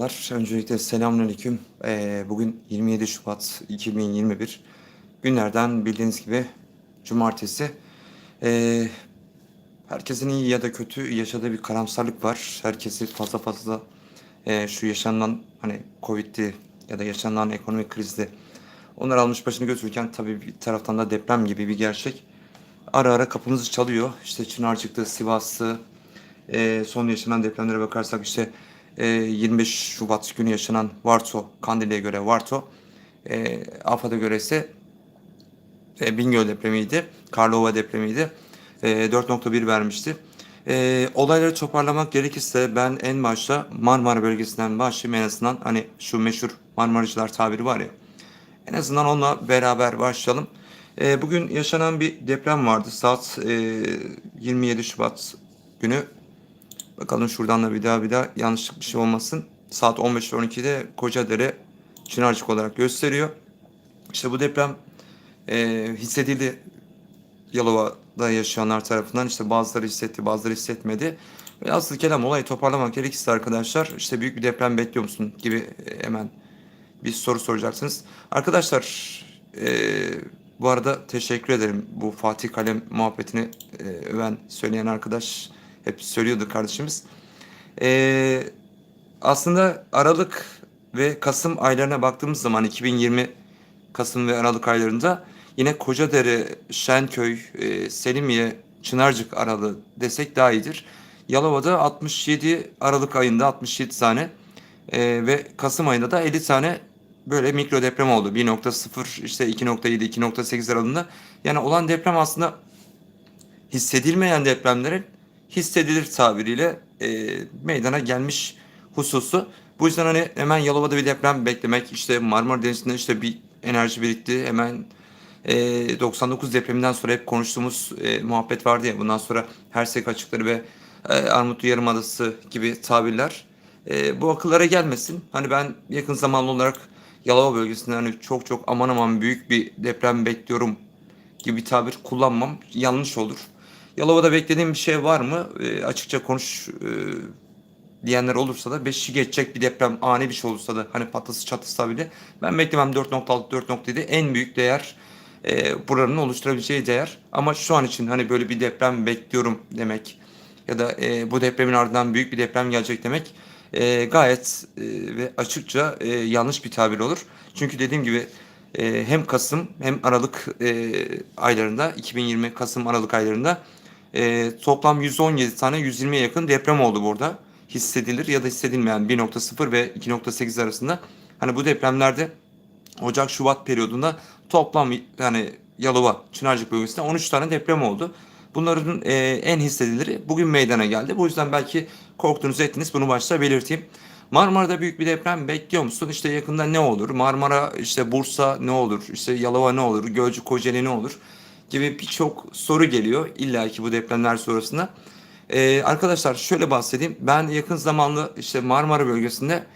Öncelikle selamünaleyküm. Ee, bugün 27 Şubat 2021. Günlerden bildiğiniz gibi cumartesi. Ee, herkesin iyi ya da kötü yaşadığı bir karamsarlık var. Herkesi fazla fazla e, şu yaşanan hani Covid'di ya da yaşanan ekonomik krizdi. Onlar almış başını götürürken tabii bir taraftan da deprem gibi bir gerçek. Ara ara kapımızı çalıyor. İşte Çınarcık'tı, Sivas'tı, e, son yaşanan depremlere bakarsak işte 25 Şubat günü yaşanan Varto, Kandilli'ye göre Varto, e, AFAD'a göre ise e, Bingöl depremiydi, Karlova depremiydi. E, 4.1 vermişti. E, olayları toparlamak gerekirse ben en başta Marmara bölgesinden başlayayım en azından hani şu meşhur Marmaracılar tabiri var ya. En azından onunla beraber başlayalım. E, bugün yaşanan bir deprem vardı. Saat e, 27 Şubat günü Bakalım şuradan da bir daha bir daha yanlışlık bir şey olmasın. Saat 15.12'de Kocadere Çınarcık olarak gösteriyor. İşte bu deprem e, hissedildi Yalova'da yaşayanlar tarafından. İşte bazıları hissetti, bazıları hissetmedi. Ve asıl kelam olayı toparlamak gerekirse arkadaşlar işte büyük bir deprem bekliyor musun gibi e, hemen bir soru soracaksınız. Arkadaşlar e, bu arada teşekkür ederim bu Fatih Kalem muhabbetini e, öven söyleyen arkadaş hep söylüyordu kardeşimiz. Ee, aslında Aralık ve Kasım aylarına baktığımız zaman 2020 Kasım ve Aralık aylarında yine Kocadere, Şenköy, e, Selimiye, Çınarcık aralığı desek daha iyidir. Yalova'da 67 Aralık ayında 67 tane e, ve Kasım ayında da 50 tane böyle mikro deprem oldu. 1.0 işte 2.7 2.8 aralığında. Yani olan deprem aslında hissedilmeyen depremlerin hissedilir tabiriyle e, meydana gelmiş hususu. Bu yüzden hani hemen Yalova'da bir deprem beklemek, işte Marmara Denizi'nde işte bir enerji birikti. Hemen e, 99 depreminden sonra hep konuştuğumuz e, muhabbet vardı ya. Bundan sonra Hersek açıkları ve e, Armutlu Yarımadası gibi tabirler. E, bu akıllara gelmesin. Hani ben yakın zamanlı olarak Yalova bölgesinde hani çok çok aman aman büyük bir deprem bekliyorum gibi bir tabir kullanmam yanlış olur. Yalova'da beklediğim bir şey var mı? E, açıkça konuş e, diyenler olursa da 5'i geçecek bir deprem ani bir şey olursa da hani patlısı çatısı bile ben beklemem 4.6 4.7 en büyük değer e, buranın oluşturabileceği değer. Ama şu an için hani böyle bir deprem bekliyorum demek ya da e, bu depremin ardından büyük bir deprem gelecek demek e, gayet e, ve açıkça e, yanlış bir tabir olur. Çünkü dediğim gibi e, hem Kasım hem Aralık e, aylarında 2020 Kasım Aralık aylarında e, toplam 117 tane 120'ye yakın deprem oldu burada. Hissedilir ya da hissedilmeyen 1.0 ve 2.8 arasında. Hani bu depremlerde Ocak-Şubat periyodunda toplam yani Yalova, Çınarcık bölgesinde 13 tane deprem oldu. Bunların e, en hissediliri bugün meydana geldi. Bu yüzden belki korktuğunuz ettiniz bunu başta belirteyim. Marmara'da büyük bir deprem bekliyor musun? İşte yakında ne olur? Marmara, işte Bursa ne olur? İşte Yalova ne olur? Gölcük, Kocaeli ne olur? Gibi birçok soru geliyor illa ki bu depremler sonrasında. Ee, arkadaşlar şöyle bahsedeyim. Ben yakın zamanlı işte Marmara bölgesinde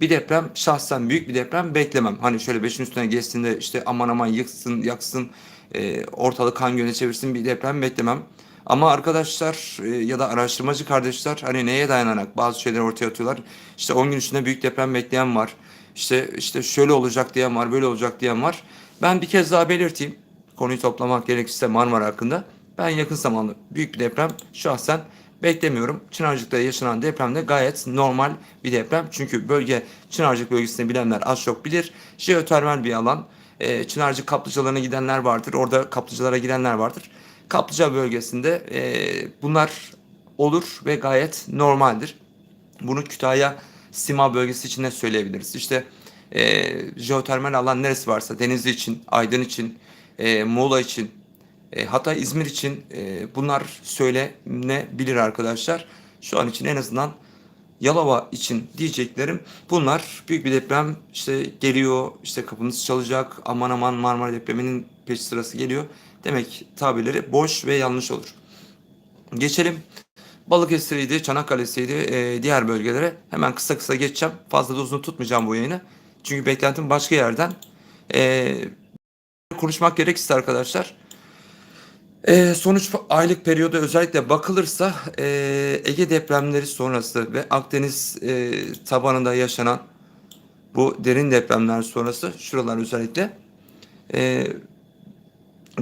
bir deprem şahsen büyük bir deprem beklemem. Hani şöyle beşin üstüne geçtiğinde işte aman aman yıksın yaksın e, ortalık kan göne çevirsin bir deprem beklemem. Ama arkadaşlar e, ya da araştırmacı kardeşler hani neye dayanarak bazı şeyleri ortaya atıyorlar. İşte 10 gün içinde büyük deprem bekleyen var. İşte işte şöyle olacak diyen var, böyle olacak diyen var. Ben bir kez daha belirteyim konuyu toplamak gerekirse Marmara hakkında ben yakın zamanlı büyük bir deprem şahsen beklemiyorum. Çınarcık'ta yaşanan deprem de gayet normal bir deprem. Çünkü bölge Çınarcık bölgesini bilenler az çok bilir. Jeotermal bir alan. E, Çınarcık kaplıcalarına gidenler vardır. Orada kaplıcalara gidenler vardır. Kaplıca bölgesinde e, bunlar olur ve gayet normaldir. Bunu Kütahya Sima bölgesi için de söyleyebiliriz. İşte e, jeotermal alan neresi varsa Denizli için, Aydın için, e, Muğla için, e, hatta İzmir için e, bunlar söylenebilir arkadaşlar. Şu an için en azından Yalova için diyeceklerim bunlar. Büyük bir deprem işte geliyor, işte kapımız çalacak, aman aman Marmara depreminin peş sırası geliyor. Demek tabirleri boş ve yanlış olur. Geçelim Balıkesir'iydi, Çanakkale'siydi, e, diğer bölgelere. Hemen kısa kısa geçeceğim. Fazla da uzun tutmayacağım bu yayını. Çünkü beklentim başka yerden. E, konuşmak gerekirse arkadaşlar Ee, sonuç aylık periyoda özellikle bakılırsa e, Ege depremleri sonrası ve Akdeniz e, tabanında yaşanan bu derin depremler sonrası şuralar özellikle e,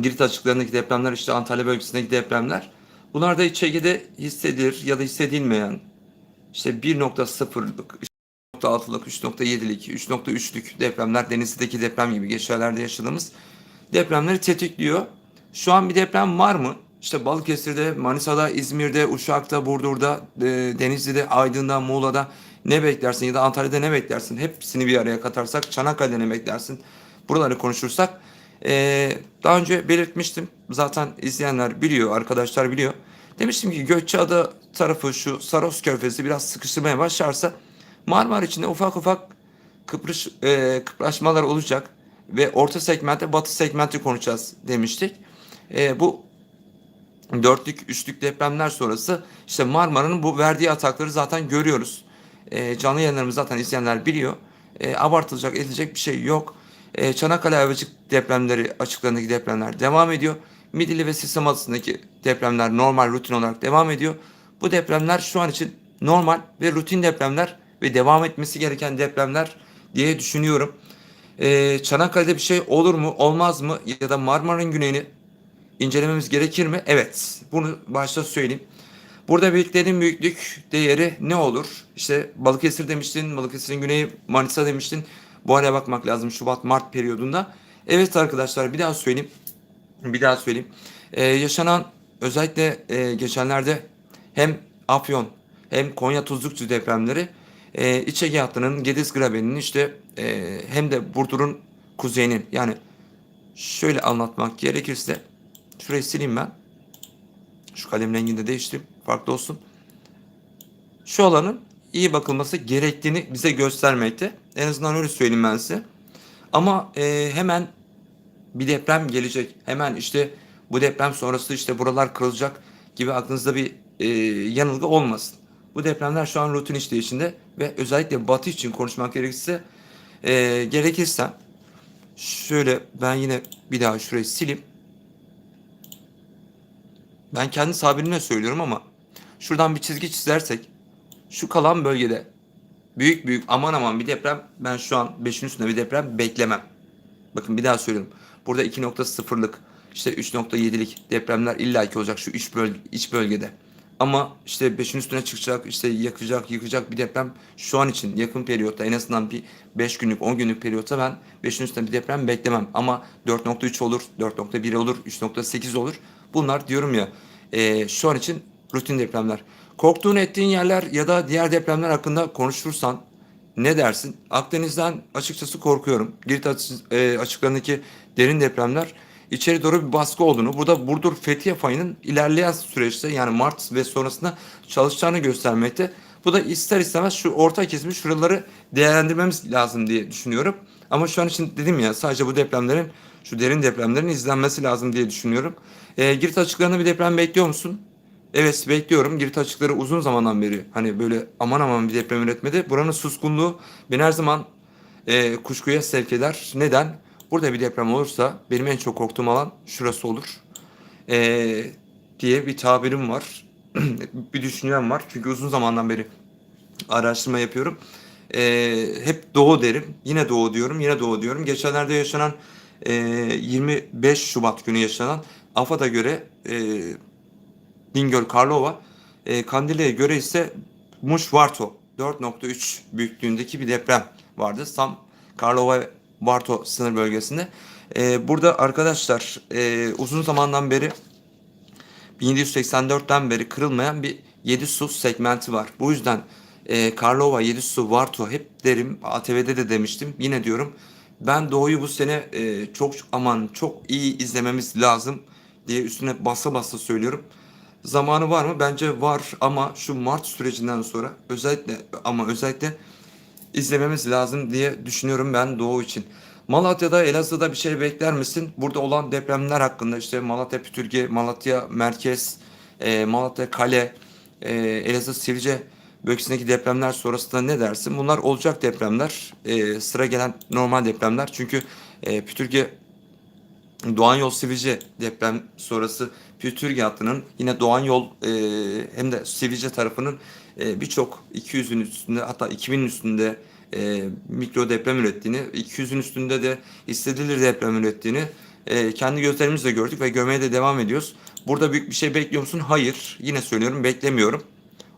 Girit açıklarındaki depremler işte Antalya bölgesindeki depremler bunlar da Ege'de hissedilir ya da hissedilmeyen işte 1.0'lık 3.6'lık 3.7'lik 3.3'lük depremler Denizli'deki deprem gibi geçerlerde yaşadığımız depremleri tetikliyor. Şu an bir deprem var mı? İşte Balıkesir'de, Manisa'da, İzmir'de, Uşak'ta, Burdur'da, e, Denizli'de, Aydın'da, Muğla'da ne beklersin ya da Antalya'da ne beklersin? Hepsini bir araya katarsak Çanakkale'de ne beklersin? Buraları konuşursak e, daha önce belirtmiştim. Zaten izleyenler biliyor, arkadaşlar biliyor. Demiştim ki Gökçeada tarafı şu Saros Körfezi biraz sıkıştırmaya başlarsa Marmara içinde ufak ufak kıprış, e, kıpraşmalar olacak ve orta segmentte batı segmenti konuşacağız demiştik. E, bu dörtlük, üçlük depremler sonrası işte Marmara'nın bu verdiği atakları zaten görüyoruz. E, canlı yayınlarımız zaten izleyenler biliyor. E, abartılacak, edilecek bir şey yok. E, Çanakkale Ayvacık depremleri, açıklarındaki depremler devam ediyor. Midilli ve Sistem Adası'ndaki depremler normal, rutin olarak devam ediyor. Bu depremler şu an için normal ve rutin depremler ve devam etmesi gereken depremler diye düşünüyorum. Ee, Çanakkale'de bir şey olur mu, olmaz mı ya da Marmara'nın güneyini incelememiz gerekir mi? Evet, bunu başta söyleyeyim. Burada büyüklerin büyüklük değeri ne olur? İşte Balıkesir demiştin, Balıkesir'in güneyi Manisa demiştin. Bu araya bakmak lazım Şubat-Mart periyodunda. Evet arkadaşlar bir daha söyleyeyim. Bir daha söyleyeyim. Ee, yaşanan özellikle e, geçenlerde hem Afyon hem Konya Tuzlukçu depremleri e, İç Ege hattının Gediz Graben'in işte e, hem de Burdur'un kuzeyinin yani şöyle anlatmak gerekirse şurayı sileyim ben. Şu kalem rengini de değiştireyim. Farklı olsun. Şu alanın iyi bakılması gerektiğini bize göstermekte. En azından öyle söyleyeyim ben size. Ama e, hemen bir deprem gelecek. Hemen işte bu deprem sonrası işte buralar kırılacak gibi aklınızda bir e, yanılgı olmasın. Bu depremler şu an rutin işleyişinde ve özellikle batı için konuşmak gerekirse e, gerekirse şöyle ben yine bir daha şurayı sileyim. Ben kendi tabirimle söylüyorum ama şuradan bir çizgi çizersek şu kalan bölgede büyük büyük aman aman bir deprem ben şu an 5'in üstünde bir deprem beklemem. Bakın bir daha söylüyorum. Burada 2.0'lık işte 3.7'lik depremler illaki olacak şu iç, bölge, iç bölgede. Ama işte 5'in üstüne çıkacak, işte yakacak, yıkacak bir deprem şu an için yakın periyotta en azından bir 5 günlük, 10 günlük periyotta ben 5'in üstünde bir deprem beklemem. Ama 4.3 olur, 4.1 olur, 3.8 olur. Bunlar diyorum ya e, şu an için rutin depremler. Korktuğun ettiğin yerler ya da diğer depremler hakkında konuşursan ne dersin? Akdeniz'den açıkçası korkuyorum. Girit açıklarındaki derin depremler içeri doğru bir baskı olduğunu, burada Burdur Fethiye fayının ilerleyen süreçte yani Mart ve sonrasında çalışacağını göstermekte. Bu da ister istemez şu orta kesimi şuraları değerlendirmemiz lazım diye düşünüyorum. Ama şu an için dedim ya sadece bu depremlerin şu derin depremlerin izlenmesi lazım diye düşünüyorum. E, Girit açıklarında bir deprem bekliyor musun? Evet bekliyorum. Girit açıkları uzun zamandan beri hani böyle aman aman bir deprem üretmedi. Buranın suskunluğu beni her zaman e, kuşkuya sevk eder. Neden? Burada bir deprem olursa benim en çok korktuğum alan şurası olur. E, diye bir tabirim var. bir düşüncem var. Çünkü uzun zamandan beri araştırma yapıyorum. E, hep doğu derim. Yine doğu diyorum. Yine doğu diyorum. Geçenlerde yaşanan e, 25 Şubat günü yaşanan AFAD'a göre e, Bingöl Karlova. E, Kandilli'ye göre ise Muş-Varto 4.3 büyüklüğündeki bir deprem vardı. Tam Karlova Varto sınır bölgesinde. E, burada arkadaşlar e, uzun zamandan beri 1784'ten beri kırılmayan bir 7 su segmenti var. Bu yüzden e, Karlova, 7 su, Varto hep derim. ATV'de de demiştim. Yine diyorum. Ben Doğu'yu bu sene e, çok aman çok iyi izlememiz lazım diye üstüne basa basa söylüyorum. Zamanı var mı? Bence var ama şu Mart sürecinden sonra özellikle ama özellikle izlememiz lazım diye düşünüyorum ben Doğu için. Malatya'da, Elazığ'da bir şey bekler misin? Burada olan depremler hakkında işte Malatya Pütürge, Malatya Merkez, e, Malatya Kale, e, Elazığ Sivrice bölgesindeki depremler sonrasında ne dersin? Bunlar olacak depremler. E, sıra gelen normal depremler. Çünkü e, Pütürge Doğan Yol Sivrice deprem sonrası Pütürge hattının yine Doğan Yol e, hem de Sivrice tarafının e, birçok 200'ün üstünde hatta 2000'in üstünde e, mikro deprem ürettiğini, 200'ün üstünde de hissedilir deprem ürettiğini e, kendi gözlerimizle gördük ve görmeye de devam ediyoruz. Burada büyük bir şey bekliyor musun? Hayır. Yine söylüyorum beklemiyorum.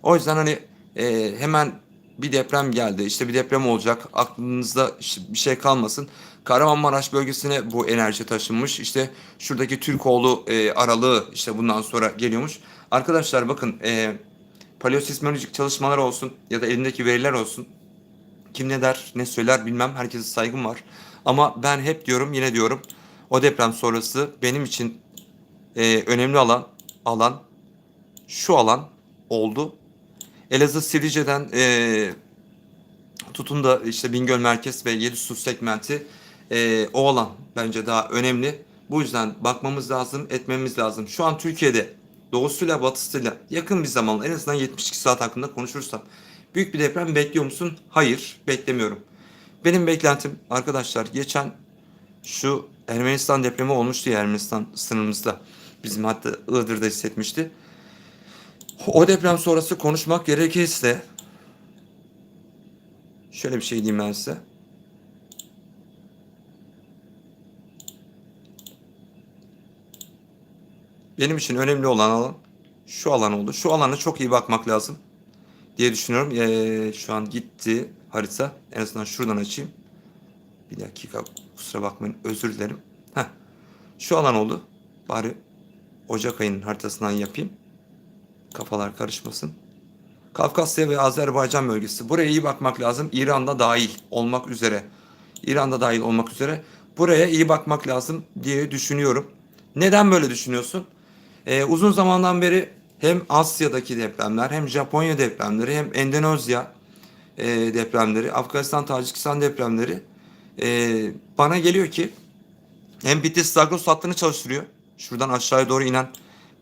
O yüzden hani e, hemen bir deprem geldi. işte bir deprem olacak. Aklınızda bir şey kalmasın. Kahramanmaraş bölgesine bu enerji taşınmış. İşte şuradaki Türkoğlu e, aralığı işte bundan sonra geliyormuş. Arkadaşlar bakın e, paleosismolojik çalışmalar olsun ya da elindeki veriler olsun. Kim ne der ne söyler bilmem. Herkese saygım var. Ama ben hep diyorum yine diyorum. O deprem sonrası benim için e, önemli alan alan şu alan oldu. Elazığ Sivrice'den e, tutun da işte Bingöl Merkez ve Yedisu segmenti e, o alan bence daha önemli. Bu yüzden bakmamız lazım, etmemiz lazım. Şu an Türkiye'de doğusuyla batısıyla yakın bir zaman en azından 72 saat hakkında konuşursam büyük bir deprem bekliyor musun? Hayır, beklemiyorum. Benim beklentim arkadaşlar geçen şu Ermenistan depremi olmuştu ya Ermenistan sınırımızda. Bizim hatta Iğdır'da hissetmişti. O deprem sonrası konuşmak gerekirse şöyle bir şey diyeyim ben size. Benim için önemli olan alan şu alan oldu. Şu alana çok iyi bakmak lazım diye düşünüyorum. Ee, şu an gitti harita. En azından şuradan açayım. Bir dakika kusura bakmayın özür dilerim. Heh. Şu alan oldu. Bari Ocak ayının haritasından yapayım. Kafalar karışmasın. Kafkasya ve Azerbaycan bölgesi. Buraya iyi bakmak lazım. İran'da dahil olmak üzere. İran'da dahil olmak üzere. Buraya iyi bakmak lazım diye düşünüyorum. Neden böyle düşünüyorsun? Ee, uzun zamandan beri hem Asya'daki depremler hem Japonya depremleri hem Endonezya e, depremleri, Afganistan, Tacikistan depremleri e, bana geliyor ki hem Bitlis Zagros hattını çalıştırıyor. Şuradan aşağıya doğru inen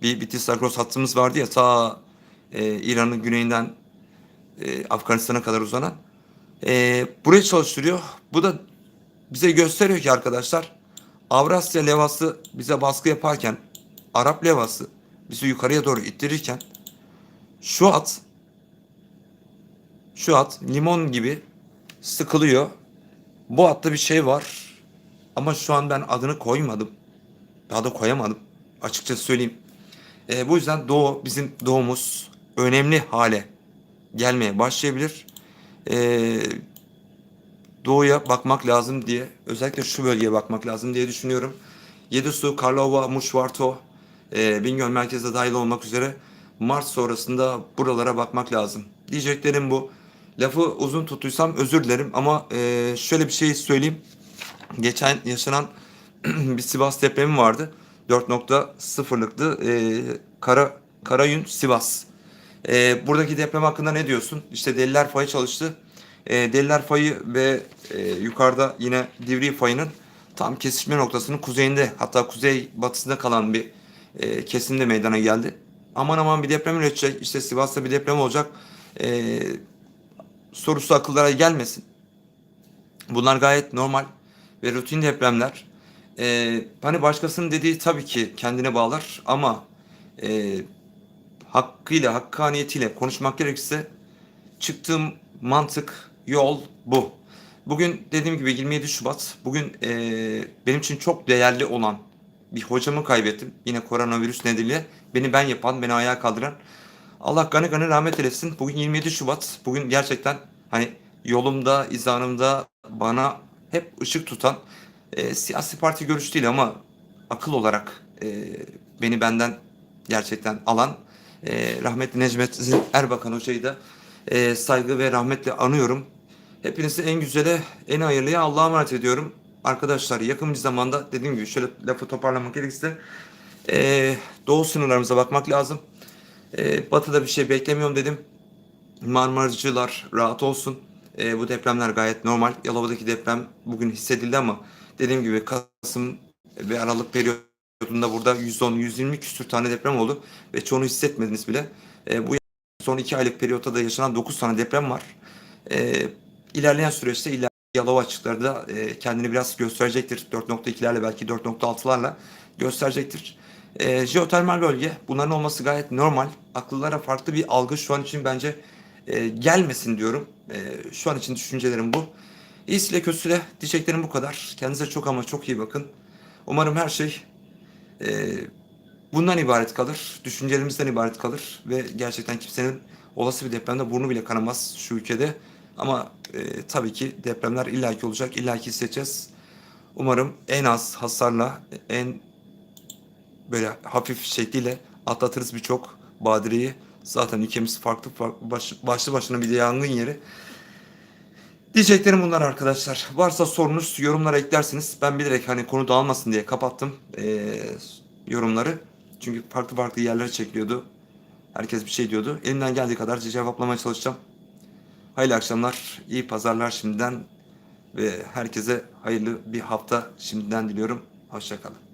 bir Bitlis Zagros hattımız vardı ya ta e, İran'ın güneyinden e, Afganistan'a kadar uzanan. E, burayı çalıştırıyor. Bu da bize gösteriyor ki arkadaşlar Avrasya levhası bize baskı yaparken Arap levhası bizi yukarıya doğru ittirirken şu at şu at limon gibi sıkılıyor. Bu atta bir şey var ama şu an ben adını koymadım. Daha da koyamadım. Açıkçası söyleyeyim. E, bu yüzden doğu bizim doğumuz önemli hale gelmeye başlayabilir. E, doğuya bakmak lazım diye özellikle şu bölgeye bakmak lazım diye düşünüyorum. Yedisu, Karlova, Muşvarto, e, Bingöl merkezde dahil olmak üzere Mart sonrasında buralara bakmak lazım. Diyeceklerim bu. Lafı uzun tuttuysam özür dilerim ama e, şöyle bir şey söyleyeyim. Geçen yaşanan bir Sivas depremi vardı. 4.0'lıktı. E, Kara, Karayün Sivas. E, buradaki deprem hakkında ne diyorsun? İşte deliler fayı çalıştı. E, deliler fayı ve e, yukarıda yine Divri fayının tam kesişme noktasının kuzeyinde hatta kuzey batısında kalan bir e, kesimde meydana geldi. Aman aman bir deprem üretecek. İşte Sivas'ta bir deprem olacak. E, sorusu akıllara gelmesin. Bunlar gayet normal ve rutin depremler. Ee, hani başkasının dediği tabii ki kendine bağlar ama e, hakkıyla, hakkaniyetiyle konuşmak gerekirse çıktığım mantık, yol bu. Bugün dediğim gibi 27 Şubat. Bugün e, benim için çok değerli olan bir hocamı kaybettim. Yine koronavirüs nedeniyle beni ben yapan, beni ayağa kaldıran. Allah gani gani rahmet eylesin. Bugün 27 Şubat. Bugün gerçekten hani yolumda, izanımda bana hep ışık tutan e, siyasi parti görüş değil ama akıl olarak e, beni benden gerçekten alan e, rahmetli Necmettin Erbakan Hoca'yı da e, saygı ve rahmetle anıyorum. Hepinizi en güzele, en hayırlıya Allah'a emanet ediyorum. Arkadaşlar yakın bir zamanda dediğim gibi şöyle lafı toparlamak gerekirse e, doğu sınırlarımıza bakmak lazım. E, batıda bir şey beklemiyorum dedim. Marmaracılar rahat olsun. E, bu depremler gayet normal. Yalova'daki deprem bugün hissedildi ama dediğim gibi Kasım ve Aralık periyodunda burada 110-120 küsür tane deprem oldu ve çoğunu hissetmediniz bile. E, bu son iki aylık periyotta da yaşanan 9 tane deprem var. E, ilerleyen süreçte iler Yalova açıkları da e, kendini biraz gösterecektir. 4.2'lerle belki 4.6'larla gösterecektir. E, jeotermal bölge bunların olması gayet normal. Akıllara farklı bir algı şu an için bence e, gelmesin diyorum. E, şu an için düşüncelerim bu. İyisiyle kötüsüyle diyeceklerim bu kadar. Kendinize çok ama çok iyi bakın. Umarım her şey e, bundan ibaret kalır. Düşüncelerimizden ibaret kalır. Ve gerçekten kimsenin olası bir depremde burnu bile kanamaz şu ülkede. Ama e, tabii ki depremler illaki olacak. illaki hissedeceğiz. Umarım en az hasarla, en böyle hafif şekliyle atlatırız birçok badireyi. Zaten ülkemiz farklı, farklı baş- başlı başına bir de yangın yeri. Diyeceklerim bunlar arkadaşlar. Varsa sorunuz yorumlara eklersiniz. Ben bilerek hani konu dağılmasın diye kapattım eee, yorumları. Çünkü farklı farklı yerlere çekiliyordu. Herkes bir şey diyordu. Elimden geldiği kadar cevaplamaya çalışacağım. Hayırlı akşamlar, iyi pazarlar şimdiden ve herkese hayırlı bir hafta şimdiden diliyorum. Hoşçakalın.